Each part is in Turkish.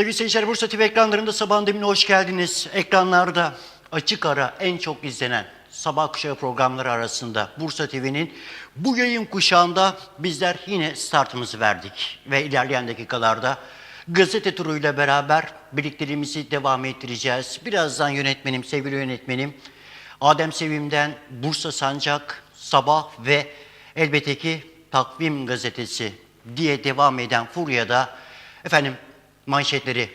Sevgili seyirciler Bursa TV ekranlarında sabahın demine hoş geldiniz. Ekranlarda açık ara en çok izlenen sabah kuşağı programları arasında Bursa TV'nin bu yayın kuşağında bizler yine startımızı verdik. Ve ilerleyen dakikalarda gazete turuyla beraber birlikteliğimizi devam ettireceğiz. Birazdan yönetmenim, sevgili yönetmenim Adem Sevim'den Bursa Sancak, Sabah ve elbette ki Takvim Gazetesi diye devam eden Furya'da efendim manşetleri,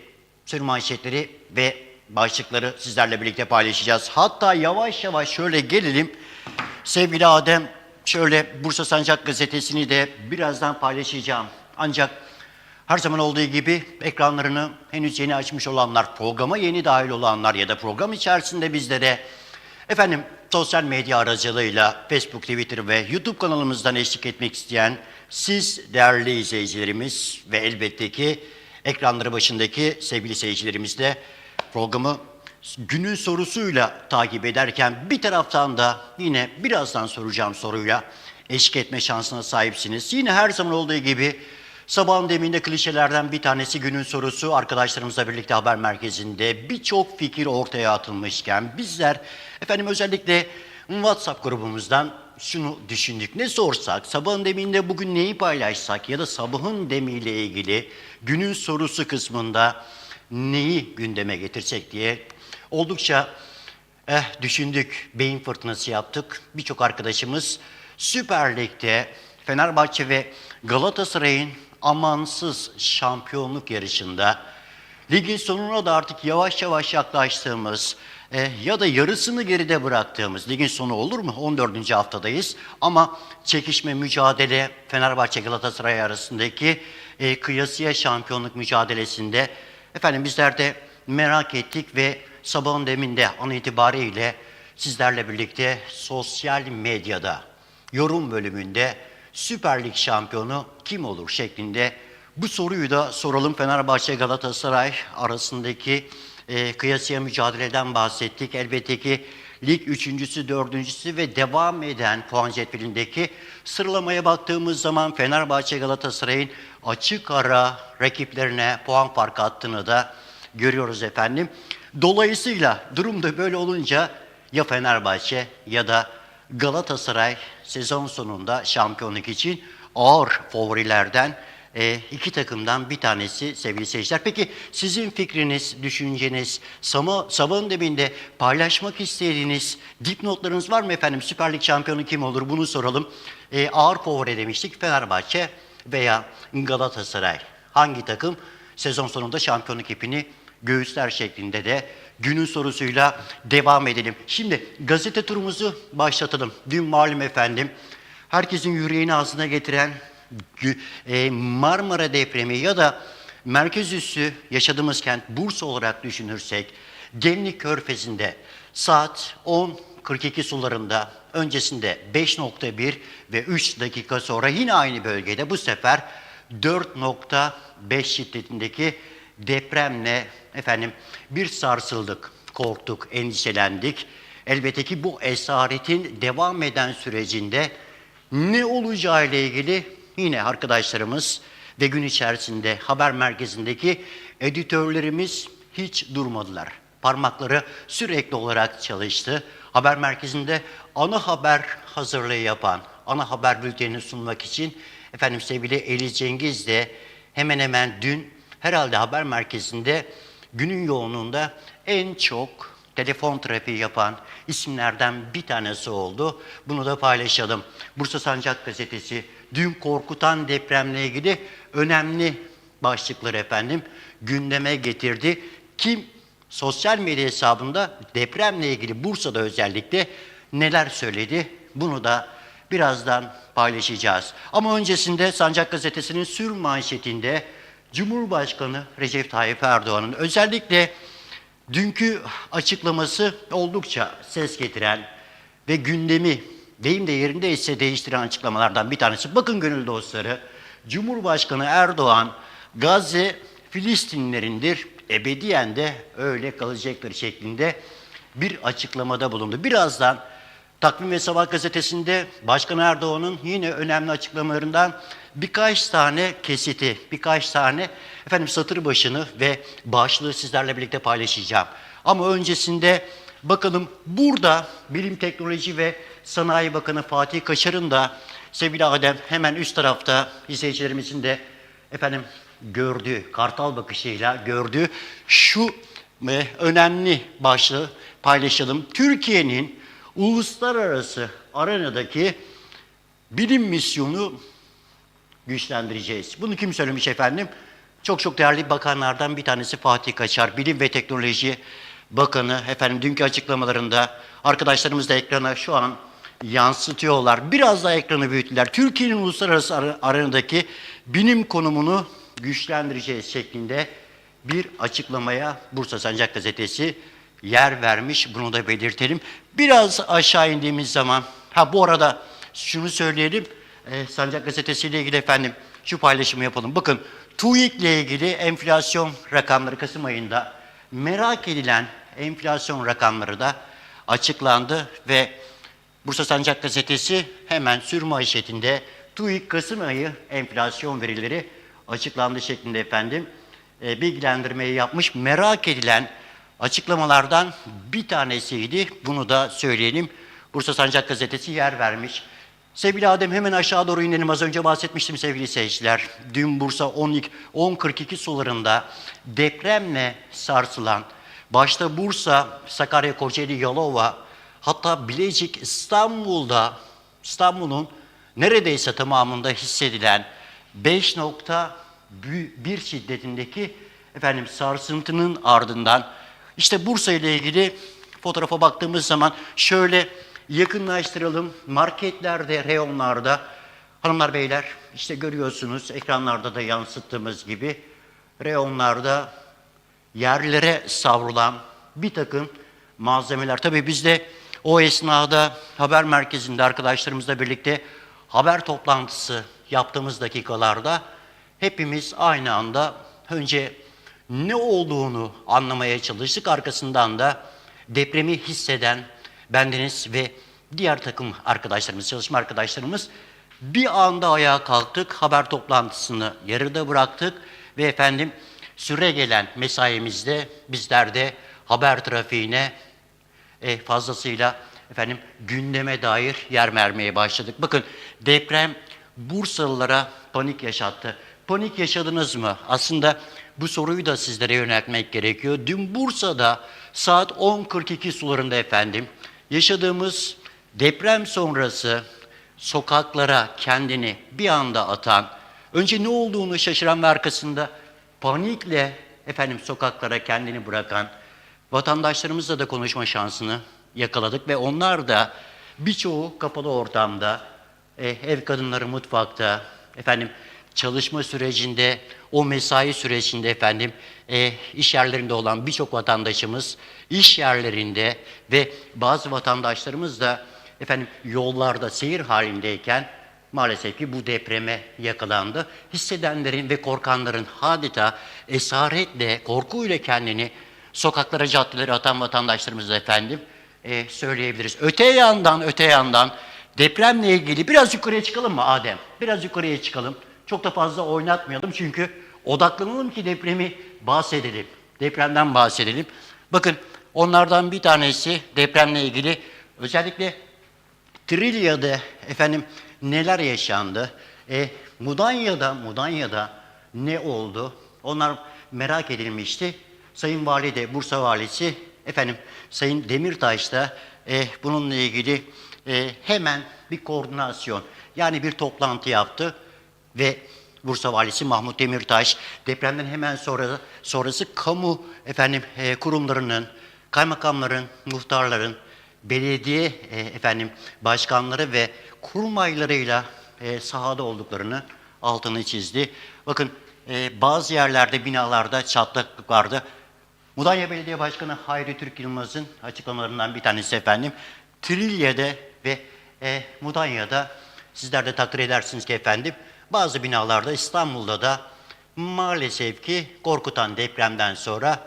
sür manşetleri ve başlıkları sizlerle birlikte paylaşacağız. Hatta yavaş yavaş şöyle gelelim. Sevgili Adem, şöyle Bursa Sancak gazetesini de birazdan paylaşacağım. Ancak her zaman olduğu gibi ekranlarını henüz yeni açmış olanlar, programa yeni dahil olanlar ya da program içerisinde bizlere efendim sosyal medya aracılığıyla Facebook, Twitter ve YouTube kanalımızdan eşlik etmek isteyen siz değerli izleyicilerimiz ve elbette ki ekranları başındaki sevgili seyircilerimiz de programı günün sorusuyla takip ederken bir taraftan da yine birazdan soracağım soruyla eşlik etme şansına sahipsiniz. Yine her zaman olduğu gibi sabahın deminde klişelerden bir tanesi günün sorusu arkadaşlarımızla birlikte haber merkezinde birçok fikir ortaya atılmışken bizler efendim özellikle WhatsApp grubumuzdan şunu düşündük. Ne sorsak, sabahın deminde bugün neyi paylaşsak ya da sabahın demiyle ilgili günün sorusu kısmında neyi gündeme getirsek diye oldukça eh, düşündük, beyin fırtınası yaptık. Birçok arkadaşımız Süper Lig'de Fenerbahçe ve Galatasaray'ın amansız şampiyonluk yarışında ligin sonuna da artık yavaş yavaş yaklaştığımız eh, ya da yarısını geride bıraktığımız ligin sonu olur mu? 14. haftadayız ama çekişme mücadele Fenerbahçe Galatasaray arasındaki eh, kıyasıya şampiyonluk mücadelesinde efendim bizler de merak ettik ve sabahın deminde an itibariyle sizlerle birlikte sosyal medyada yorum bölümünde Süper Lig şampiyonu kim olur şeklinde bu soruyu da soralım. Fenerbahçe Galatasaray arasındaki e, kıyasıya mücadeleden bahsettik. Elbette ki lig üçüncüsü, dördüncüsü ve devam eden puan cetvelindeki sıralamaya baktığımız zaman Fenerbahçe Galatasaray'ın açık ara rakiplerine puan farkı attığını da görüyoruz efendim. Dolayısıyla durum da böyle olunca ya Fenerbahçe ya da Galatasaray sezon sonunda şampiyonluk için ağır favorilerden e, iki takımdan bir tanesi sevgili seyirciler. Peki sizin fikriniz, düşünceniz, sama, sabahın deminde paylaşmak istediğiniz dipnotlarınız var mı efendim? Süper Lig şampiyonu kim olur bunu soralım. E, ağır favori demiştik Fenerbahçe veya Galatasaray. Hangi takım sezon sonunda şampiyonluk ipini göğüsler şeklinde de günün sorusuyla devam edelim. Şimdi gazete turumuzu başlatalım. Dün malum efendim herkesin yüreğini ağzına getiren Marmara depremi ya da merkez üssü yaşadığımız kent Bursa olarak düşünürsek Gemlik Körfezi'nde saat 10.42 sularında öncesinde 5.1 ve 3 dakika sonra yine aynı bölgede bu sefer 4.5 şiddetindeki depremle efendim bir sarsıldık, korktuk, endişelendik. Elbette ki bu esaretin devam eden sürecinde ne olacağı ile ilgili yine arkadaşlarımız ve gün içerisinde haber merkezindeki editörlerimiz hiç durmadılar. Parmakları sürekli olarak çalıştı. Haber merkezinde ana haber hazırlığı yapan, ana haber bültenini sunmak için efendim sevgili Eli Cengiz de hemen hemen dün herhalde haber merkezinde günün yoğunluğunda en çok telefon trafiği yapan isimlerden bir tanesi oldu. Bunu da paylaşalım. Bursa Sancak Gazetesi dün korkutan depremle ilgili önemli başlıkları efendim gündeme getirdi. Kim sosyal medya hesabında depremle ilgili Bursa'da özellikle neler söyledi? Bunu da birazdan paylaşacağız. Ama öncesinde Sancak Gazetesi'nin sür manşetinde Cumhurbaşkanı Recep Tayyip Erdoğan'ın özellikle dünkü açıklaması oldukça ses getiren ve gündemi deyim de yerindeyse değiştiren açıklamalardan bir tanesi. Bakın gönül dostları, Cumhurbaşkanı Erdoğan Gazze Filistinlerindir, ebediyen de öyle kalacaktır şeklinde bir açıklamada bulundu. Birazdan Takvim ve Sabah gazetesinde Başkan Erdoğan'ın yine önemli açıklamalarından birkaç tane kesiti, birkaç tane efendim satır başını ve başlığı sizlerle birlikte paylaşacağım. Ama öncesinde bakalım burada Bilim Teknoloji ve Sanayi Bakanı Fatih Kaşar'ın da sevgili Adem hemen üst tarafta izleyicilerimizin de efendim gördüğü, kartal bakışıyla gördüğü şu e, önemli başlığı paylaşalım. Türkiye'nin uluslararası arenadaki bilim misyonu güçlendireceğiz. Bunu kim söylemiş efendim? Çok çok değerli bakanlardan bir tanesi Fatih Kaçar. Bilim ve Teknoloji Bakanı efendim dünkü açıklamalarında arkadaşlarımız da ekrana şu an yansıtıyorlar. Biraz daha ekranı büyüttüler. Türkiye'nin uluslararası ar- arenadaki bilim konumunu güçlendireceğiz şeklinde bir açıklamaya Bursa Sancak Gazetesi yer vermiş. Bunu da belirtelim. Biraz aşağı indiğimiz zaman, ha bu arada şunu söyleyelim. e, Sancak Gazetesi ile ilgili efendim şu paylaşımı yapalım. Bakın TÜİK ile ilgili enflasyon rakamları Kasım ayında merak edilen enflasyon rakamları da açıklandı ve Bursa Sancak Gazetesi hemen sür manşetinde TÜİK Kasım ayı enflasyon verileri açıklandı şeklinde efendim e, bilgilendirmeyi yapmış. Merak edilen açıklamalardan bir tanesiydi. Bunu da söyleyelim. Bursa Sancak Gazetesi yer vermiş. Sevgili Adem hemen aşağı doğru inelim. Az önce bahsetmiştim sevgili seyirciler. Dün Bursa 10 10.42 sularında depremle sarsılan, başta Bursa, Sakarya, Kocaeli, Yalova, hatta Bilecik, İstanbul'da, İstanbul'un neredeyse tamamında hissedilen 5.1 şiddetindeki efendim sarsıntının ardından işte Bursa ile ilgili fotoğrafa baktığımız zaman şöyle yakınlaştıralım. Marketlerde, reyonlarda hanımlar beyler işte görüyorsunuz ekranlarda da yansıttığımız gibi reyonlarda yerlere savrulan bir takım malzemeler. Tabii biz de o esnada haber merkezinde arkadaşlarımızla birlikte haber toplantısı yaptığımız dakikalarda hepimiz aynı anda önce ne olduğunu anlamaya çalıştık. Arkasından da depremi hisseden bendeniz ve diğer takım arkadaşlarımız, çalışma arkadaşlarımız bir anda ayağa kalktık. Haber toplantısını yarıda bıraktık ve efendim süre gelen mesaimizde bizler de haber trafiğine e, fazlasıyla efendim gündeme dair yer vermeye başladık. Bakın deprem Bursalılara panik yaşattı. Panik yaşadınız mı? Aslında bu soruyu da sizlere yöneltmek gerekiyor. Dün Bursa'da saat 10.42 sularında efendim yaşadığımız deprem sonrası sokaklara kendini bir anda atan, önce ne olduğunu şaşıran ve arkasında panikle efendim sokaklara kendini bırakan vatandaşlarımızla da konuşma şansını yakaladık ve onlar da birçoğu kapalı ortamda, e, ev kadınları mutfakta, efendim çalışma sürecinde, o mesai sürecinde efendim e, iş yerlerinde olan birçok vatandaşımız iş yerlerinde ve bazı vatandaşlarımız da efendim yollarda seyir halindeyken maalesef ki bu depreme yakalandı. Hissedenlerin ve korkanların adeta esaretle, korkuyla kendini sokaklara, caddelere atan vatandaşlarımız da efendim e, söyleyebiliriz. Öte yandan, öte yandan depremle ilgili biraz yukarıya çıkalım mı Adem? Biraz yukarıya çıkalım. Çok da fazla oynatmayalım çünkü odaklanalım ki depremi bahsedelim. Depremden bahsedelim. Bakın onlardan bir tanesi depremle ilgili özellikle Trilya'da efendim neler yaşandı? E, Mudanya'da, Mudanya'da ne oldu? Onlar merak edilmişti. Sayın Vali de, Bursa Valisi, efendim Sayın Demirtaş da e, bununla ilgili e, hemen bir koordinasyon, yani bir toplantı yaptı ve Bursa Valisi Mahmut Demirtaş depremden hemen sonra sonrası kamu efendim e, kurumlarının, kaymakamların, muhtarların, belediye e, efendim başkanları ve kurmaylarıyla e, sahada olduklarını altını çizdi. Bakın e, bazı yerlerde binalarda çatlaklık vardı. Mudanya Belediye Başkanı Hayri Türk Yılmaz'ın açıklamalarından bir tanesi efendim. Trilye'de ve e, Mudanya'da sizler de takdir edersiniz ki efendim bazı binalarda İstanbul'da da maalesef ki korkutan depremden sonra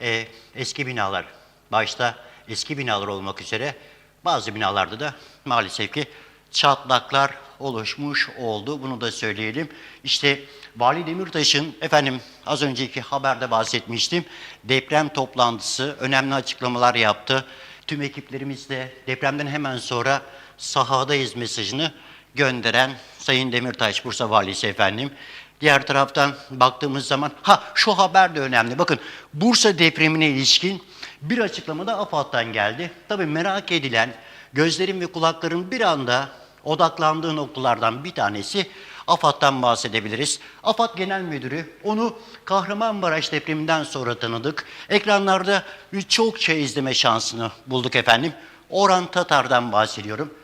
e, eski binalar başta eski binalar olmak üzere bazı binalarda da maalesef ki çatlaklar oluşmuş oldu. Bunu da söyleyelim. İşte Vali Demirtaş'ın efendim az önceki haberde bahsetmiştim. Deprem toplantısı önemli açıklamalar yaptı. Tüm ekiplerimiz de depremden hemen sonra sahadayız mesajını gönderen Sayın Demirtaş Bursa Valisi efendim. Diğer taraftan baktığımız zaman ha şu haber de önemli. Bakın Bursa depremine ilişkin bir açıklama da AFAD'dan geldi. Tabii merak edilen gözlerin ve kulakların bir anda odaklandığı noktalardan bir tanesi AFAD'dan bahsedebiliriz. AFAD Genel Müdürü onu Kahramanmaraş depreminden sonra tanıdık. Ekranlarda çokça izleme şansını bulduk efendim. Orhan Tatar'dan bahsediyorum.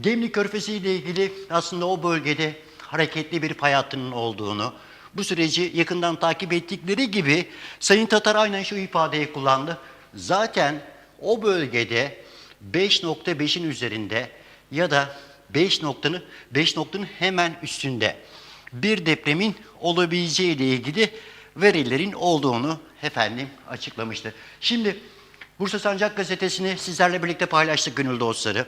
Gemlik Körfezi ile ilgili aslında o bölgede hareketli bir fay hattının olduğunu, bu süreci yakından takip ettikleri gibi Sayın Tatar aynen şu ifadeyi kullandı. Zaten o bölgede 5.5'in üzerinde ya da 5 noktanın 5 noktanın hemen üstünde bir depremin olabileceği ile ilgili verilerin olduğunu efendim açıklamıştı. Şimdi Bursa Sancak gazetesini sizlerle birlikte paylaştık gönül dostları.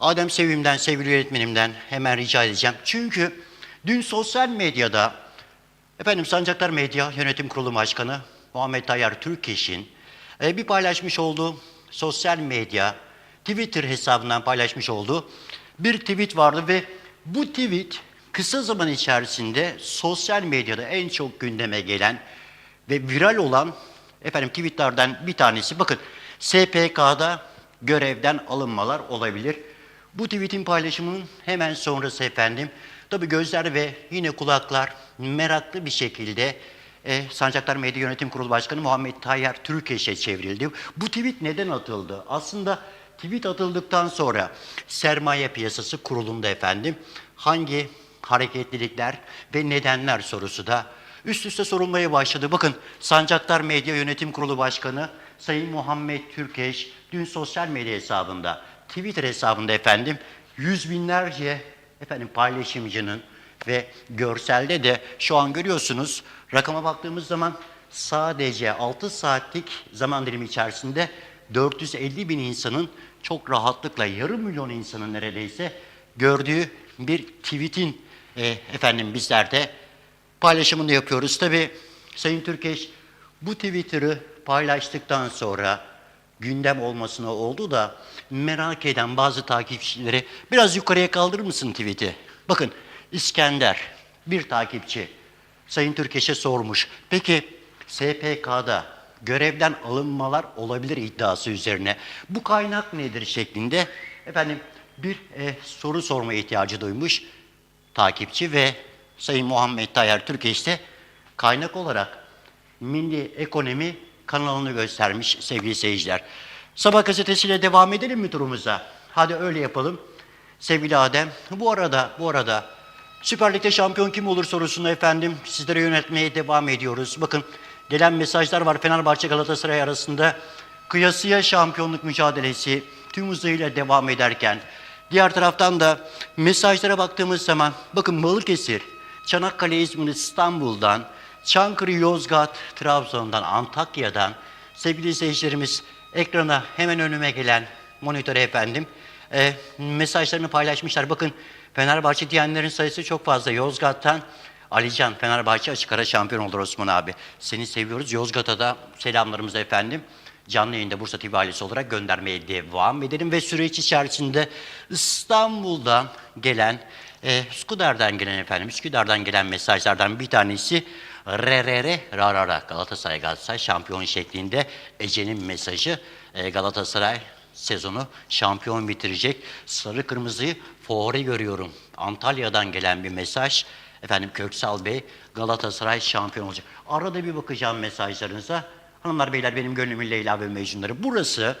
Adem Sevim'den, sevgili yönetmenimden hemen rica edeceğim. Çünkü dün sosyal medyada efendim Sancaklar Medya Yönetim Kurulu Başkanı Muhammed Tayyar Türkeş'in e, bir paylaşmış olduğu sosyal medya Twitter hesabından paylaşmış olduğu bir tweet vardı ve bu tweet kısa zaman içerisinde sosyal medyada en çok gündeme gelen ve viral olan efendim tweetlerden bir tanesi. Bakın SPK'da görevden alınmalar olabilir. Bu tweetin paylaşımının hemen sonrası efendim. Tabi gözler ve yine kulaklar meraklı bir şekilde e, Sancaklar Medya Yönetim Kurulu Başkanı Muhammed Tayyar Türkeş'e çevrildi. Bu tweet neden atıldı? Aslında tweet atıldıktan sonra sermaye piyasası kurulunda efendim hangi hareketlilikler ve nedenler sorusu da üst üste sorulmaya başladı. Bakın Sancaktar Medya Yönetim Kurulu Başkanı Sayın Muhammed Türkeş dün sosyal medya hesabında, Twitter hesabında efendim yüz binlerce efendim paylaşımcının ve görselde de şu an görüyorsunuz rakama baktığımız zaman sadece 6 saatlik zaman dilimi içerisinde 450 bin insanın çok rahatlıkla yarım milyon insanın neredeyse gördüğü bir tweetin e, efendim bizler de paylaşımını yapıyoruz. Tabi Sayın Türkeş bu Twitter'ı paylaştıktan sonra gündem olmasına oldu da merak eden bazı takipçileri biraz yukarıya kaldırır mısın tweet'i? Bakın İskender bir takipçi Sayın Türkeş'e sormuş. Peki SPK'da görevden alınmalar olabilir iddiası üzerine bu kaynak nedir şeklinde efendim bir e, soru sorma ihtiyacı duymuş takipçi ve Sayın Muhammed Tayyar Türkeş de kaynak olarak Milli Ekonomi kanalını göstermiş sevgili seyirciler. Sabah gazetesiyle devam edelim mi turumuza? Hadi öyle yapalım. Sevgili Adem, bu arada bu arada Süper Lig'de şampiyon kim olur sorusunu efendim sizlere yönetmeye devam ediyoruz. Bakın gelen mesajlar var Fenerbahçe Galatasaray arasında kıyasıya şampiyonluk mücadelesi tüm hızıyla devam ederken diğer taraftan da mesajlara baktığımız zaman bakın Balıkesir, Çanakkale, İzmir, İstanbul'dan, Çankırı, Yozgat, Trabzon'dan, Antakya'dan sevgili seyircilerimiz ekrana hemen önüme gelen monitöre efendim e, mesajlarını paylaşmışlar. Bakın Fenerbahçe diyenlerin sayısı çok fazla. Yozgat'tan Alican Fenerbahçe açık ara şampiyon olur Osman abi. Seni seviyoruz. Yozgat'a da selamlarımız efendim. Canlı yayında Bursa TV ailesi olarak göndermeye devam edelim. Ve süreç içerisinde İstanbul'dan gelen, e, Üsküdar'dan gelen efendim, Üsküdar'dan gelen mesajlardan bir tanesi RRR Rarara Galatasaray Galatasaray şampiyon şeklinde Ece'nin mesajı e, Galatasaray sezonu şampiyon bitirecek. Sarı kırmızıyı favori görüyorum. Antalya'dan gelen bir mesaj. Efendim Köksal Bey Galatasaray şampiyon olacak. Arada bir bakacağım mesajlarınıza. Hanımlar beyler benim gönlümün Leyla ve Mecnunları. Burası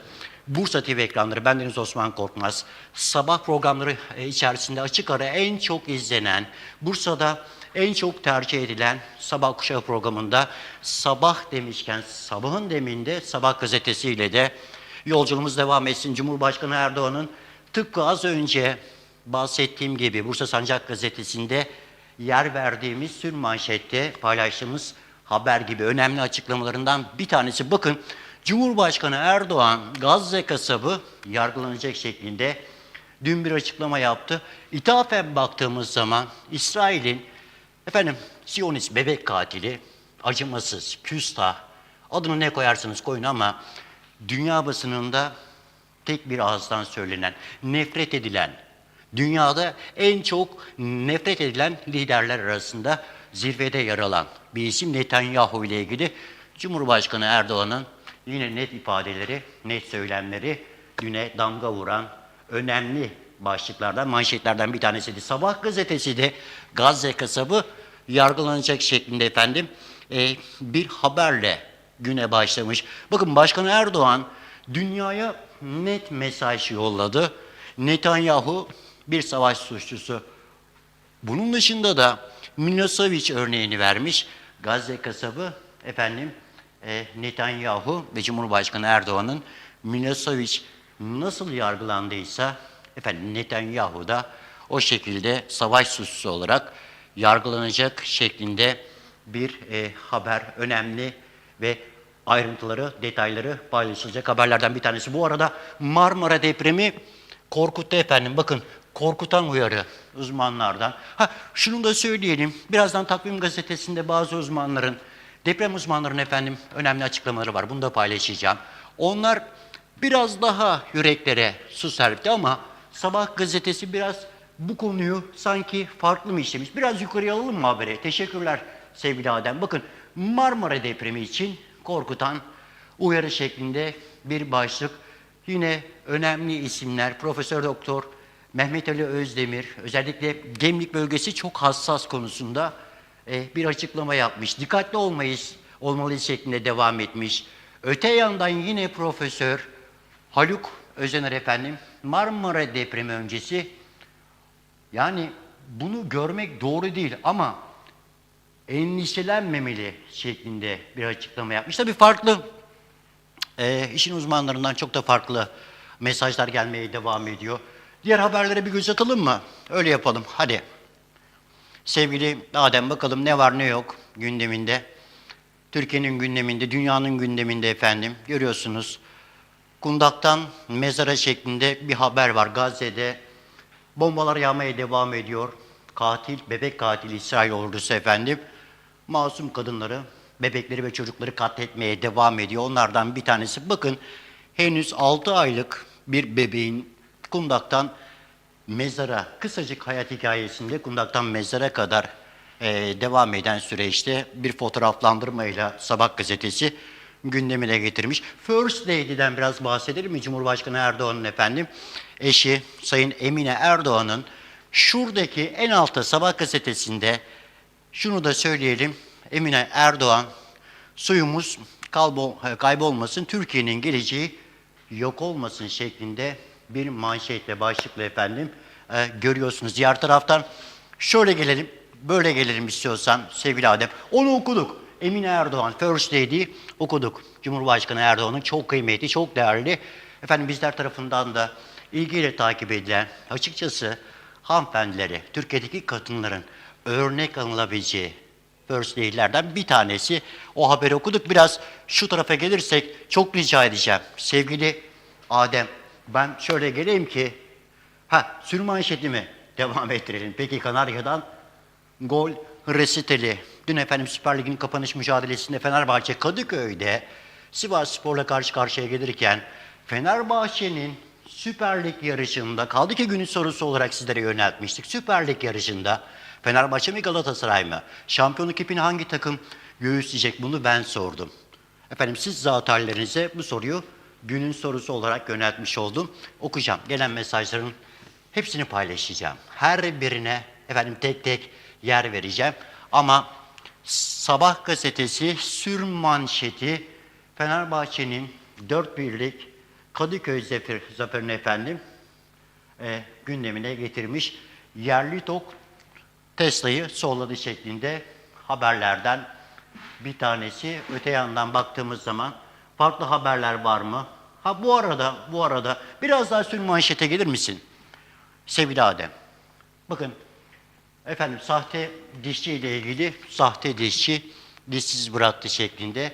Bursa TV ekranları. Bendeniz Osman Korkmaz. Sabah programları e, içerisinde açık ara en çok izlenen, Bursa'da en çok tercih edilen sabah kuşağı programında sabah demişken sabahın deminde sabah gazetesiyle de yolculuğumuz devam etsin. Cumhurbaşkanı Erdoğan'ın tıpkı az önce bahsettiğim gibi Bursa Sancak gazetesinde yer verdiğimiz sür manşette paylaştığımız haber gibi önemli açıklamalarından bir tanesi. Bakın Cumhurbaşkanı Erdoğan Gazze kasabı yargılanacak şeklinde dün bir açıklama yaptı. İthafen baktığımız zaman İsrail'in efendim Siyonist bebek katili, acımasız, küstah, adını ne koyarsanız koyun ama dünya basınında tek bir ağızdan söylenen, nefret edilen, dünyada en çok nefret edilen liderler arasında zirvede yer alan bir isim Netanyahu ile ilgili Cumhurbaşkanı Erdoğan'ın yine net ifadeleri, net söylemleri düne damga vuran önemli başlıklardan, manşetlerden bir tanesiydi. Sabah gazetesi de Gazze kasabı yargılanacak şeklinde efendim e, bir haberle güne başlamış. Bakın Başkan Erdoğan dünyaya net mesaj yolladı. Netanyahu bir savaş suçlusu. Bunun dışında da Milosevic örneğini vermiş. Gazze kasabı efendim e, Netanyahu ve Cumhurbaşkanı Erdoğan'ın Milosevic nasıl yargılandıysa efendim Netanyahu da o şekilde savaş suçlusu olarak yargılanacak şeklinde bir e, haber önemli ve ayrıntıları, detayları paylaşılacak haberlerden bir tanesi. Bu arada Marmara depremi korkuttu efendim. Bakın korkutan uyarı uzmanlardan. Ha şunu da söyleyelim. Birazdan Takvim Gazetesi'nde bazı uzmanların, deprem uzmanlarının efendim önemli açıklamaları var. Bunu da paylaşacağım. Onlar biraz daha yüreklere su serpti ama Sabah gazetesi biraz bu konuyu sanki farklı mı işlemiş? Biraz yukarıya alalım mı haberi? Teşekkürler sevgili Adem. Bakın Marmara depremi için korkutan uyarı şeklinde bir başlık. Yine önemli isimler Profesör Doktor Mehmet Ali Özdemir özellikle Gemlik bölgesi çok hassas konusunda e, bir açıklama yapmış. Dikkatli olmayız, olmalıyız şeklinde devam etmiş. Öte yandan yine Profesör Haluk Özener efendim Marmara depremi öncesi yani bunu görmek doğru değil ama endişelenmemeli şeklinde bir açıklama yapmış. Tabii farklı e, işin uzmanlarından çok da farklı mesajlar gelmeye devam ediyor. Diğer haberlere bir göz atalım mı? Öyle yapalım. Hadi. Sevgili Adem bakalım ne var ne yok gündeminde. Türkiye'nin gündeminde, dünyanın gündeminde efendim. Görüyorsunuz. Kundaktan mezara şeklinde bir haber var. Gazze'de bombalar yağmaya devam ediyor. Katil, bebek katili İsrail ordusu efendim. Masum kadınları, bebekleri ve çocukları katletmeye devam ediyor. Onlardan bir tanesi bakın henüz 6 aylık bir bebeğin kundaktan mezara, kısacık hayat hikayesinde kundaktan mezara kadar eee, devam eden süreçte bir fotoğraflandırmayla Sabah gazetesi gündemine getirmiş. First Lady'den biraz bahsedelim mi? Cumhurbaşkanı Erdoğan'ın efendim eşi Sayın Emine Erdoğan'ın şuradaki en altta Sabah gazetesinde şunu da söyleyelim. Emine Erdoğan suyumuz kalbo- kaybolmasın, Türkiye'nin geleceği yok olmasın şeklinde bir manşetle, başlıkla efendim e, görüyorsunuz. Diğer taraftan şöyle gelelim, böyle gelelim istiyorsan sevgili Adem. Onu okuduk. Emine Erdoğan, First Lady okuduk. Cumhurbaşkanı Erdoğan'ın çok kıymetli, çok değerli. Efendim bizler tarafından da ilgiyle takip edilen, açıkçası hanımefendileri, Türkiye'deki kadınların örnek alınabileceği First Lady'lerden bir tanesi. O haberi okuduk. Biraz şu tarafa gelirsek çok rica edeceğim. Sevgili Adem, ben şöyle geleyim ki, ha sür manşetimi devam ettirelim. Peki Kanarya'dan gol resiteli. Dün efendim Süper Lig'in kapanış mücadelesinde Fenerbahçe Kadıköy'de Sivas Spor'la karşı karşıya gelirken Fenerbahçe'nin Süper Lig yarışında kaldı ki günün sorusu olarak sizlere yöneltmiştik. Süper Lig yarışında Fenerbahçe mi Galatasaray mı? Şampiyonluk ipini hangi takım göğüsleyecek bunu ben sordum. Efendim siz zatarlarınıza bu soruyu günün sorusu olarak yöneltmiş oldum. Okuyacağım. Gelen mesajların hepsini paylaşacağım. Her birine efendim tek tek yer vereceğim. Ama Sabah gazetesi sür manşeti Fenerbahçe'nin 4 birlik Kadıköy zafer, zaferini efendim e, gündemine getirmiş. Yerli tok Tesla'yı solladı şeklinde haberlerden bir tanesi. Öte yandan baktığımız zaman farklı haberler var mı? Ha bu arada, bu arada biraz daha sür manşete gelir misin? Sevgili Adem. Bakın efendim sahte dişçi ile ilgili sahte dişçi dişsiz bıraktı şeklinde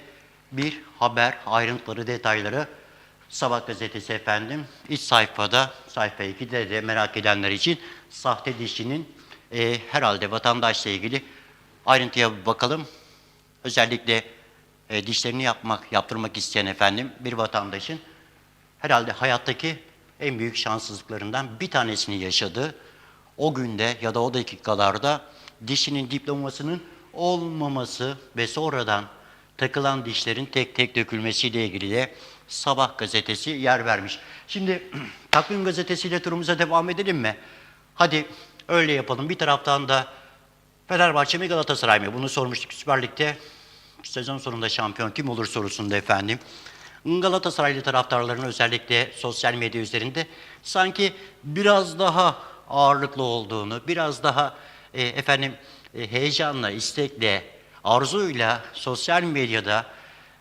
bir haber, ayrıntıları, detayları Sabah gazetesi efendim iç sayfada sayfa 2'de de merak edenler için sahte dişinin e, herhalde vatandaşla ilgili ayrıntıya bakalım. Özellikle e, dişlerini yapmak, yaptırmak isteyen efendim bir vatandaşın herhalde hayattaki en büyük şanssızlıklarından bir tanesini yaşadı. O günde ya da o dakikalarda dişinin diplomasının olmaması ve sonradan takılan dişlerin tek tek dökülmesiyle ilgili de Sabah gazetesi yer vermiş. Şimdi takvim gazetesiyle turumuza devam edelim mi? Hadi öyle yapalım. Bir taraftan da Fenerbahçe mi Galatasaray mı? Bunu sormuştuk Süper Lig'de. Sezon sonunda şampiyon kim olur sorusunda efendim. Galatasaraylı taraftarların özellikle sosyal medya üzerinde sanki biraz daha ağırlıklı olduğunu, biraz daha e, efendim e, heyecanla, istekle, arzuyla sosyal medyada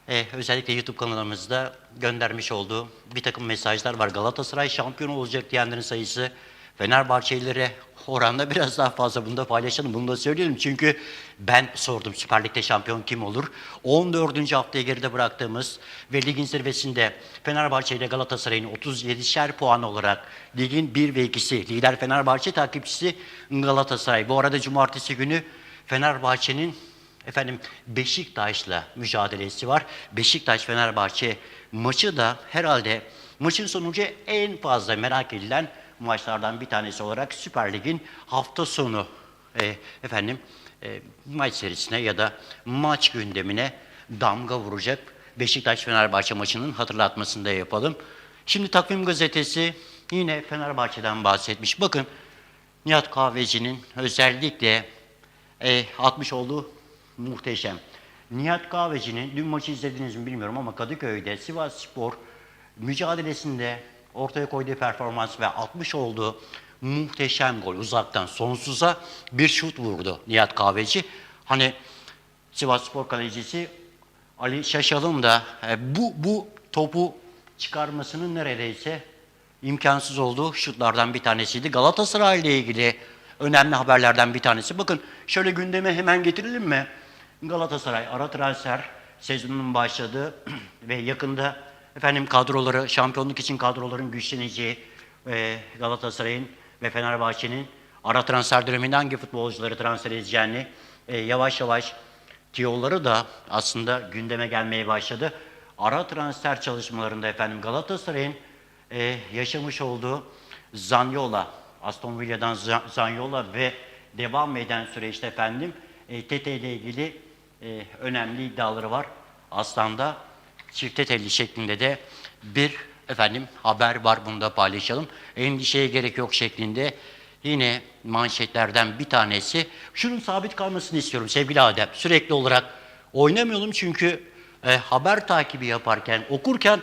e, özellikle YouTube kanalımızda göndermiş olduğu bir takım mesajlar var. Galatasaray şampiyon olacak diyenlerin sayısı Fenerbahçelilere oranda biraz daha fazla bunu da paylaşalım. Bunu da söyleyelim. Çünkü ben sordum Süper Lig'de şampiyon kim olur? 14. haftaya geride bıraktığımız ve ligin zirvesinde Fenerbahçe ile Galatasaray'ın 37'şer puan olarak ligin 1 ve 2'si lider Fenerbahçe takipçisi Galatasaray. Bu arada cumartesi günü Fenerbahçe'nin efendim Beşiktaş'la mücadelesi var. Beşiktaş-Fenerbahçe maçı da herhalde maçın sonucu en fazla merak edilen maçlardan bir tanesi olarak Süper Lig'in hafta sonu e, efendim e, maç serisine ya da maç gündemine damga vuracak Beşiktaş-Fenerbahçe maçının hatırlatmasını da yapalım. Şimdi Takvim Gazetesi yine Fenerbahçe'den bahsetmiş. Bakın Nihat Kahveci'nin özellikle e, atmış olduğu muhteşem. Nihat Kahveci'nin dün maçı izlediniz mi bilmiyorum ama Kadıköy'de Sivas Spor mücadelesinde ortaya koyduğu performans ve atmış olduğu muhteşem gol uzaktan sonsuza bir şut vurdu Nihat Kahveci. Hani Sivas Spor kalecisi Ali Şaşal'ın da e, bu, bu topu çıkarmasının neredeyse imkansız olduğu şutlardan bir tanesiydi. Galatasaray ile ilgili önemli haberlerden bir tanesi. Bakın şöyle gündeme hemen getirelim mi? Galatasaray ara transfer sezonunun başladığı ve yakında efendim kadroları, şampiyonluk için kadroların güçleneceği e, Galatasaray'ın ve Fenerbahçe'nin ara transfer döneminde hangi futbolcuları transfer edeceğini e, yavaş yavaş tiyoları da aslında gündeme gelmeye başladı. Ara transfer çalışmalarında efendim Galatasaray'ın e, yaşamış olduğu Zanyola, Aston Villa'dan Za- Zanyola ve devam eden süreçte efendim e, Tete ile ilgili e, önemli iddiaları var. Aslında çifte telli şeklinde de bir efendim haber var bunu da paylaşalım. Endişeye gerek yok şeklinde yine manşetlerden bir tanesi. Şunun sabit kalmasını istiyorum sevgili Adem. Sürekli olarak oynamıyorum çünkü e, haber takibi yaparken, okurken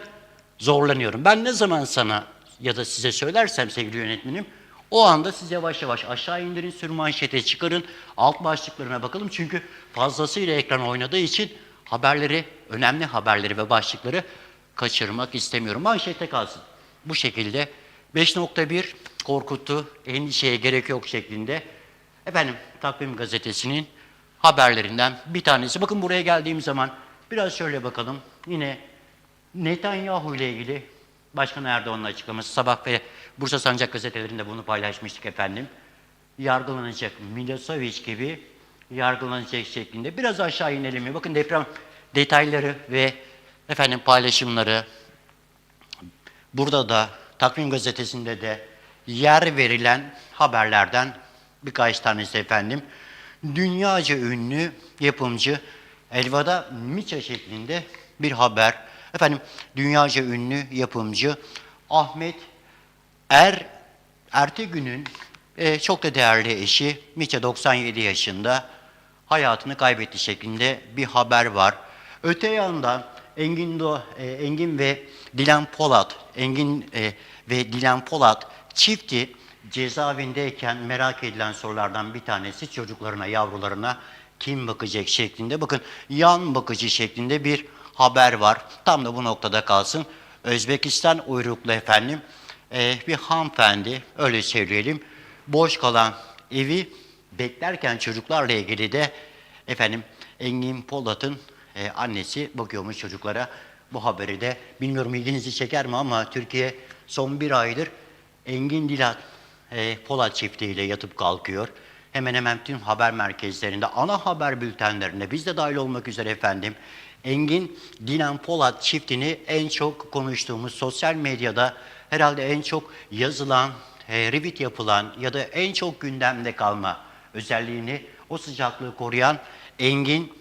zorlanıyorum. Ben ne zaman sana ya da size söylersem sevgili yönetmenim o anda siz yavaş yavaş aşağı indirin, sür manşete çıkarın, alt başlıklarına bakalım. Çünkü fazlasıyla ekran oynadığı için haberleri, önemli haberleri ve başlıkları kaçırmak istemiyorum. Manşette kalsın. Bu şekilde 5.1 korkuttu, endişeye gerek yok şeklinde. Efendim Takvim Gazetesi'nin haberlerinden bir tanesi. Bakın buraya geldiğim zaman biraz şöyle bakalım. Yine Netanyahu ile ilgili Başkan Erdoğan'ın açıklaması sabah ve Bursa Sancak gazetelerinde bunu paylaşmıştık efendim. Yargılanacak Milosevic gibi yargılanacak şeklinde. Biraz aşağı inelim? Bakın deprem detayları ve efendim paylaşımları burada da Takvim Gazetesi'nde de yer verilen haberlerden birkaç tanesi efendim. Dünyaca ünlü yapımcı Elvada Miça şeklinde bir haber. Efendim dünyaca ünlü yapımcı Ahmet Er Ertegün'ün e, çok da değerli eşi Miça 97 yaşında hayatını kaybetti şeklinde bir haber var. Öte yandan Engin, Do, e, Engin ve Dilan Polat, Engin e, ve Dilan Polat çifti cezaevindeyken merak edilen sorulardan bir tanesi çocuklarına, yavrularına kim bakacak şeklinde. Bakın yan bakıcı şeklinde bir haber var. Tam da bu noktada kalsın. Özbekistan uyruklu efendim e, bir hanımefendi öyle söyleyelim. Boş kalan evi beklerken çocuklarla ilgili de efendim Engin Polat'ın e, annesi bakıyormuş çocuklara. Bu haberi de bilmiyorum ilginizi çeker mi ama Türkiye son bir aydır Engin Dilat e, Polat çiftiyle yatıp kalkıyor. Hemen hemen tüm haber merkezlerinde, ana haber bültenlerinde biz de dahil olmak üzere efendim Engin Dilan Polat çiftini en çok konuştuğumuz sosyal medyada herhalde en çok yazılan, e, retweet yapılan ya da en çok gündemde kalma özelliğini, o sıcaklığı koruyan Engin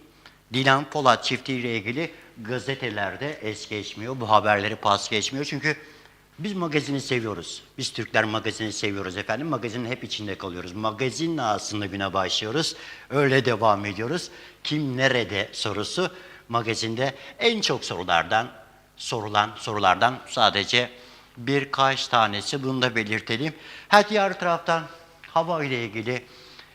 Dilan Polat çiftiyle ilgili gazetelerde es geçmiyor. Bu haberleri pas geçmiyor. Çünkü biz magazini seviyoruz. Biz Türkler magazini seviyoruz efendim. Magazinin hep içinde kalıyoruz. Magazinle aslında güne başlıyoruz. Öyle devam ediyoruz. Kim nerede sorusu magazinde en çok sorulardan sorulan sorulardan sadece birkaç tanesi bunu da belirtelim. Her diğer taraftan hava ile ilgili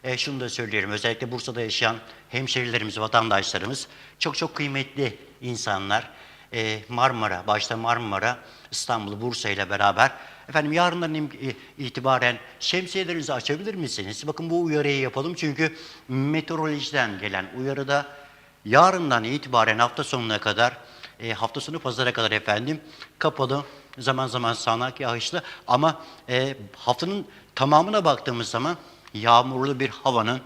e, şunu da söyleyelim. Özellikle Bursa'da yaşayan hemşerilerimiz, vatandaşlarımız çok çok kıymetli insanlar. E, Marmara, başta Marmara, İstanbul, Bursa ile beraber efendim yarından itibaren şemsiyelerinizi açabilir misiniz? Bakın bu uyarıyı yapalım çünkü meteorolojiden gelen uyarıda yarından itibaren hafta sonuna kadar e, hafta sonu pazara kadar efendim kapalı zaman zaman sağanak yağışlı ama e, haftanın tamamına baktığımız zaman yağmurlu bir havanın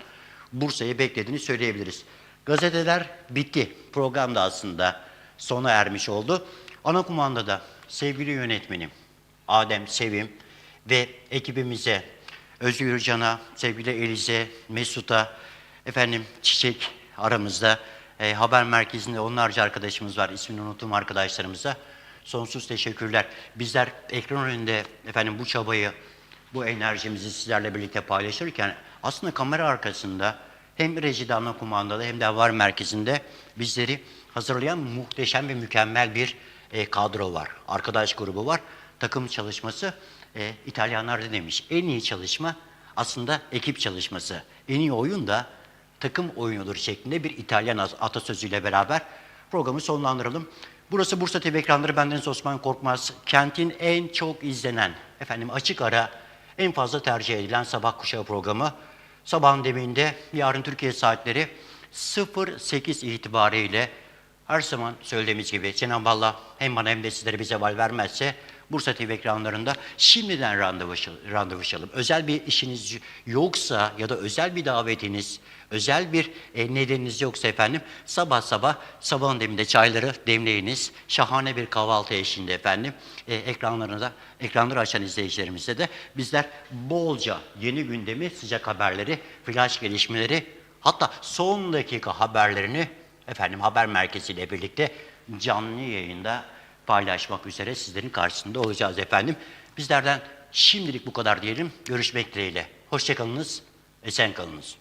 Bursa'yı beklediğini söyleyebiliriz. Gazeteler bitti. Program da aslında sona ermiş oldu. Ana kumandada sevgili yönetmenim Adem Sevim ve ekibimize Özgür Can'a, sevgili Elize, Mesut'a, efendim Çiçek aramızda, e, haber merkezinde onlarca arkadaşımız var, ismini unuttuğum arkadaşlarımıza sonsuz teşekkürler. Bizler ekran önünde efendim bu çabayı, bu enerjimizi sizlerle birlikte paylaşırken aslında kamera arkasında hem rejide ana kumandada hem de haber merkezinde bizleri hazırlayan muhteşem ve mükemmel bir e, kadro var. Arkadaş grubu var. Takım çalışması e, İtalyanlar da demiş. En iyi çalışma aslında ekip çalışması. En iyi oyun da takım oyunudur şeklinde bir İtalyan at- atasözüyle beraber programı sonlandıralım. Burası Bursa TV ekranları. Bendeniz Osman Korkmaz. Kentin en çok izlenen, efendim açık ara en fazla tercih edilen sabah kuşağı programı. Sabahın deminde yarın Türkiye saatleri 08 itibariyle her zaman söylediğimiz gibi Cenab-ı Allah hem bana hem de sizlere bir zeval vermezse Bursa TV ekranlarında şimdiden randevuşalım. Özel bir işiniz yoksa ya da özel bir davetiniz, özel bir e, nedeniniz yoksa efendim sabah sabah sabahın deminde çayları demleyiniz. Şahane bir kahvaltı eşliğinde efendim e, ekranlarında ekranları açan izleyicilerimize de bizler bolca yeni gündemi, sıcak haberleri, flash gelişmeleri hatta son dakika haberlerini efendim haber merkeziyle birlikte canlı yayında paylaşmak üzere sizlerin karşısında olacağız efendim. Bizlerden şimdilik bu kadar diyelim. Görüşmek dileğiyle. Hoşçakalınız, esen kalınız.